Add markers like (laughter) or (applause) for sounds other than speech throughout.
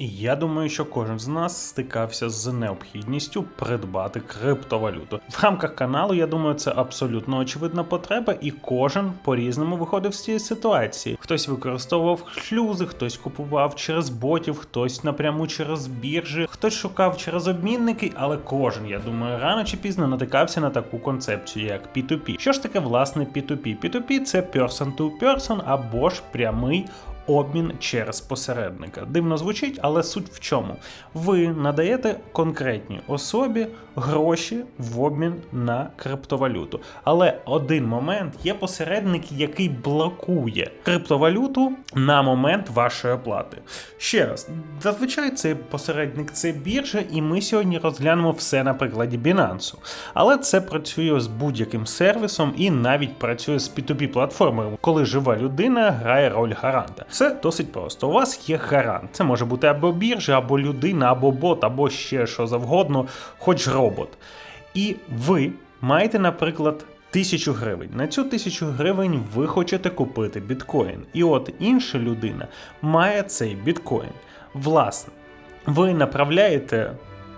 Я думаю, що кожен з нас стикався з необхідністю придбати криптовалюту. В рамках каналу, я думаю, це абсолютно очевидна потреба, і кожен по-різному виходив з цієї ситуації. Хтось використовував шлюзи, хтось купував через ботів, хтось напряму через біржі, хтось шукав через обмінники, але кожен, я думаю, рано чи пізно натикався на таку концепцію, як P2P. Що ж таке власне P2P? P2P – це person to person або ж прямий обмін через посередника. Дивно звучить, але суть в чому? Ви надаєте конкретній особі гроші в обмін на криптовалюту. Але один момент є посередник, який блокує криптовалюту на момент вашої оплати. Ще раз, зазвичай цей посередник це біржа, і ми сьогодні розглянемо все на прикладі Binance. Але це працює з будь-яким сервісом і навіть працює з P2P платформою, коли жива людина грає роль гаранта. Це досить просто. У вас є гарант. Це може бути або біржа, або людина, або бот, або ще що завгодно, хоч робот. І ви маєте, наприклад. Тисячу гривень. На цю тисячу гривень ви хочете купити біткоін. І от інша людина має цей біткоін. Власне, ви направляєте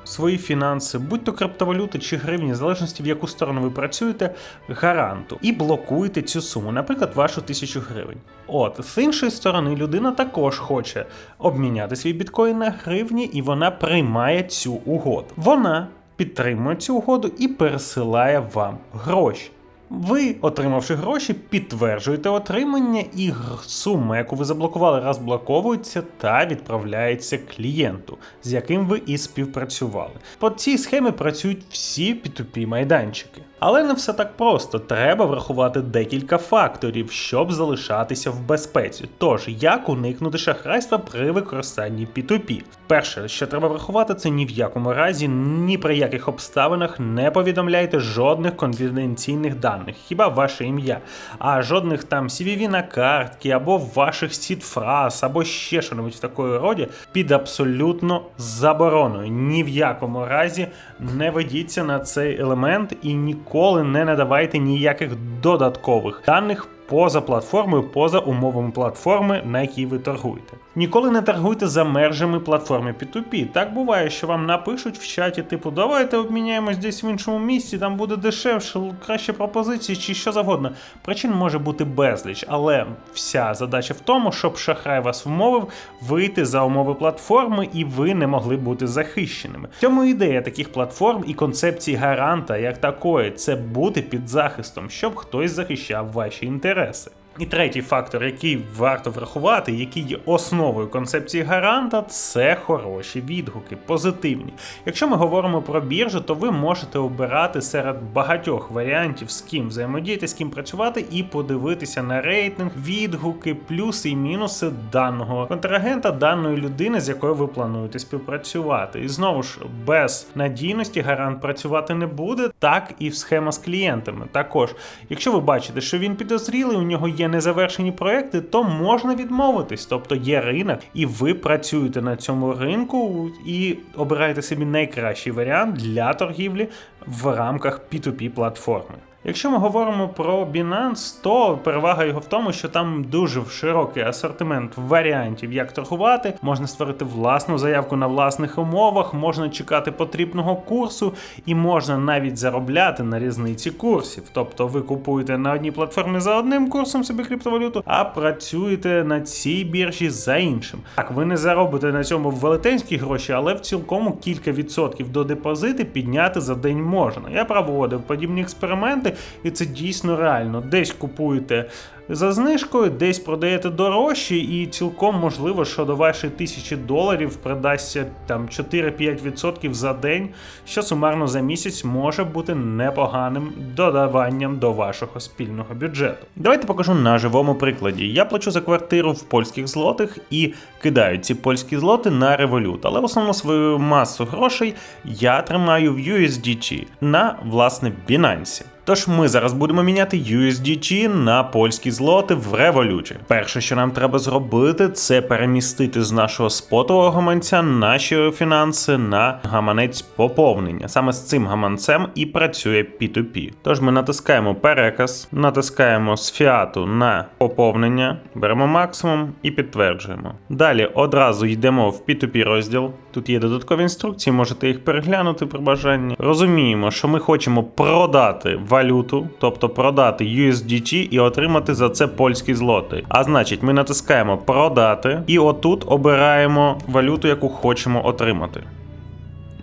свої фінанси, будь то криптовалюти чи гривні, в залежності в яку сторону ви працюєте, гаранту і блокуєте цю суму, наприклад, вашу тисячу гривень. От з іншої сторони, людина також хоче обміняти свій біткоін на гривні, і вона приймає цю угоду. Вона підтримує цю угоду і пересилає вам гроші. Ви, отримавши гроші, підтверджуєте отримання, і сума, яку ви заблокували, розблоковується та відправляється клієнту, з яким ви і співпрацювали. По цій схемі працюють всі P2P майданчики. Але не все так просто. Треба врахувати декілька факторів, щоб залишатися в безпеці. Тож, як уникнути шахрайства при використанні P2P? Перше, що треба врахувати, це ні в якому разі, ні при яких обставинах не повідомляйте жодних конфіденційних даних, хіба ваше ім'я, а жодних там CVV на картки, або ваших сіт-фраз, або ще що-небудь в такої роді під абсолютно забороною. Ні в якому разі не ведіться на цей елемент і ніколи не надавайте ніяких додаткових даних. Поза платформою, поза умовами платформи, на якій ви торгуєте. Ніколи не торгуйте за межами платформи P2P. Так буває, що вам напишуть в чаті, типу, давайте обміняємось десь в іншому місці, там буде дешевше, краще пропозиції чи що завгодно. Причин може бути безліч, але вся задача в тому, щоб шахрай вас вмовив вийти за умови платформи, і ви не могли бути захищеними. В цьому ідея таких платформ і концепції гаранта як такої це бути під захистом, щоб хтось захищав ваші інтереси інтереси. І третій фактор, який варто врахувати, який є основою концепції гаранта, це хороші відгуки, позитивні. Якщо ми говоримо про біржу, то ви можете обирати серед багатьох варіантів, з ким взаємодіяти, з ким працювати, і подивитися на рейтинг, відгуки, плюси і мінуси даного контрагента, даної людини, з якою ви плануєте співпрацювати. І знову ж без надійності гарант працювати не буде, так і в схема з клієнтами. Також, якщо ви бачите, що він підозрілий, у нього є незавершені проекти, то можна відмовитись. Тобто є ринок, і ви працюєте на цьому ринку і обираєте собі найкращий варіант для торгівлі в рамках P2P платформи. Якщо ми говоримо про Binance, то перевага його в тому, що там дуже широкий асортимент варіантів, як торгувати, можна створити власну заявку на власних умовах, можна чекати потрібного курсу і можна навіть заробляти на різниці курсів. Тобто ви купуєте на одній платформі за одним курсом собі криптовалюту, а працюєте на цій біржі за іншим. Так, ви не заробите на цьому велетенські гроші, але в цілкому кілька відсотків до депозити підняти за день можна. Я проводив подібні експерименти (laughs) і це дійсно реально. Десь купуєте за знижкою, десь продаєте дорожче, і цілком можливо, що до вашої тисячі доларів придасться там 4-5% за день, що сумарно за місяць може бути непоганим додаванням до вашого спільного бюджету. Давайте покажу на живому прикладі. Я плачу за квартиру в польських злотих і кидаю ці польські злоти на револют, але в основну свою масу грошей я тримаю в USDT на власне Binance. Тож ми зараз будемо міняти USDT на польські злоти в революті. Перше, що нам треба зробити, це перемістити з нашого спотового гаманця наші фінанси на гаманець поповнення. Саме з цим гаманцем і працює P2P. Тож ми натискаємо переказ, натискаємо з фіату на поповнення, беремо максимум і підтверджуємо. Далі одразу йдемо в P2P розділ. Тут є додаткові інструкції, можете їх переглянути при бажанні. Розуміємо, що ми хочемо продати валюту, тобто продати USDT і отримати за це польські злоти. А значить, ми натискаємо продати і отут обираємо валюту, яку хочемо отримати.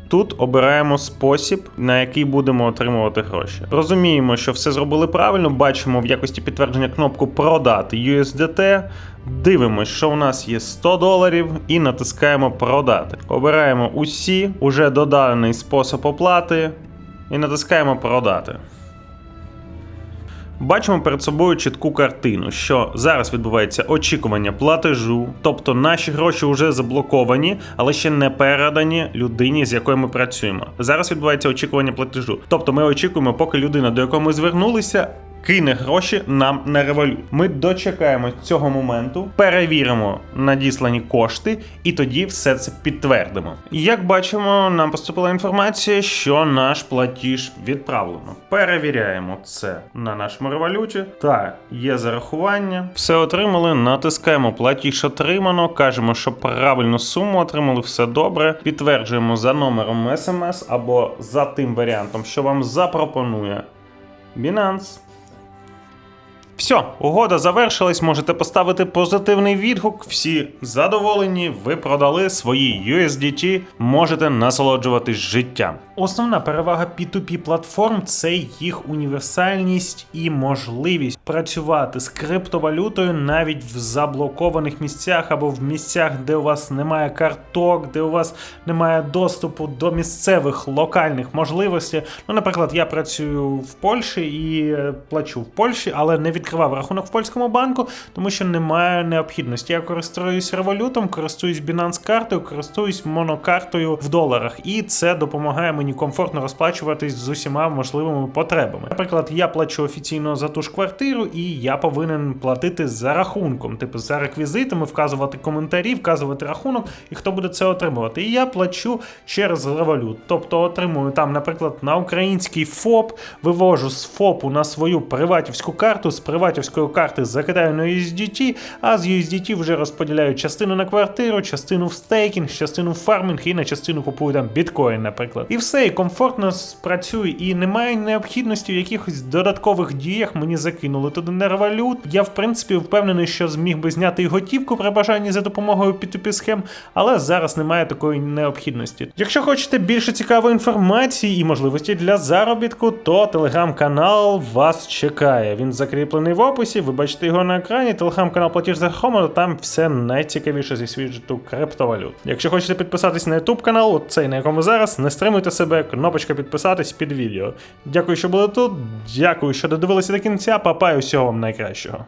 Тут обираємо спосіб, на який будемо отримувати гроші. Розуміємо, що все зробили правильно. Бачимо в якості підтвердження кнопку продати USDT. Дивимось, що у нас є 100 доларів, і натискаємо продати. Обираємо усі, уже доданий спосіб оплати, і натискаємо продати. Бачимо перед собою чітку картину, що зараз відбувається очікування платежу, тобто наші гроші вже заблоковані, але ще не передані людині, з якою ми працюємо. Зараз відбувається очікування платежу. Тобто ми очікуємо, поки людина, до якої ми звернулися, кине гроші нам на револют. Ми дочекаємо цього моменту, перевіримо надіслані кошти, і тоді все це підтвердимо. Як бачимо, нам поступила інформація, що наш платіж відправлено. Перевіряємо це на нашому революті. Та є зарахування. Все отримали. Натискаємо платіж отримано. Кажемо, що правильну суму отримали, все добре. Підтверджуємо за номером SMS або за тим варіантом, що вам запропонує Binance. Все, угода завершилась. Можете поставити позитивний відгук. Всі задоволені, ви продали свої USDT, можете насолоджуватись життям. Основна перевага P2P платформ це їх універсальність і можливість працювати з криптовалютою навіть в заблокованих місцях або в місцях, де у вас немає карток, де у вас немає доступу до місцевих локальних можливостей. Ну, наприклад, я працюю в Польщі і е, плачу в Польщі, але не відкривав рахунок в польському банку, тому що немає необхідності. Я користуюсь револютом, користуюсь Binance картою, користуюсь монокартою в доларах, і це допомагає мені комфортно розплачуватись з усіма можливими потребами. Наприклад, я плачу офіційно за ту ж квартиру, і я повинен платити за рахунком, типу за реквізитами, вказувати коментарі, вказувати рахунок, і хто буде це отримувати. І я плачу через револют. Тобто отримую там, наприклад, на український ФОП, вивожу з ФОПу на свою приватівську карту, з приватівської карти закидаю на USDT, а з USDT вже розподіляю частину на квартиру, частину в стейкінг, частину в фармінг і на частину купую там біткоін, наприклад. І все, і комфортно працює, і немає необхідності в якихось додаткових діях. Мені закинули туди на револют. Я в принципі впевнений, що зміг би зняти і готівку при бажанні за допомогою P2P схем, але зараз немає такої необхідності. Якщо хочете більше цікавої інформації і можливості для заробітку, то телеграм-канал вас чекає. Він закріплений в описі. Ви бачите його на екрані. Телеграм-канал Платіж за Хомер, там все найцікавіше зі світу криптовалют. Якщо хочете підписатись на YouTube канал, цей на якому зараз, не стримуйте себе, кнопочка підписатись під відео. Дякую, що були тут. Дякую, що додивилися до кінця. Папа, і усього вам найкращого.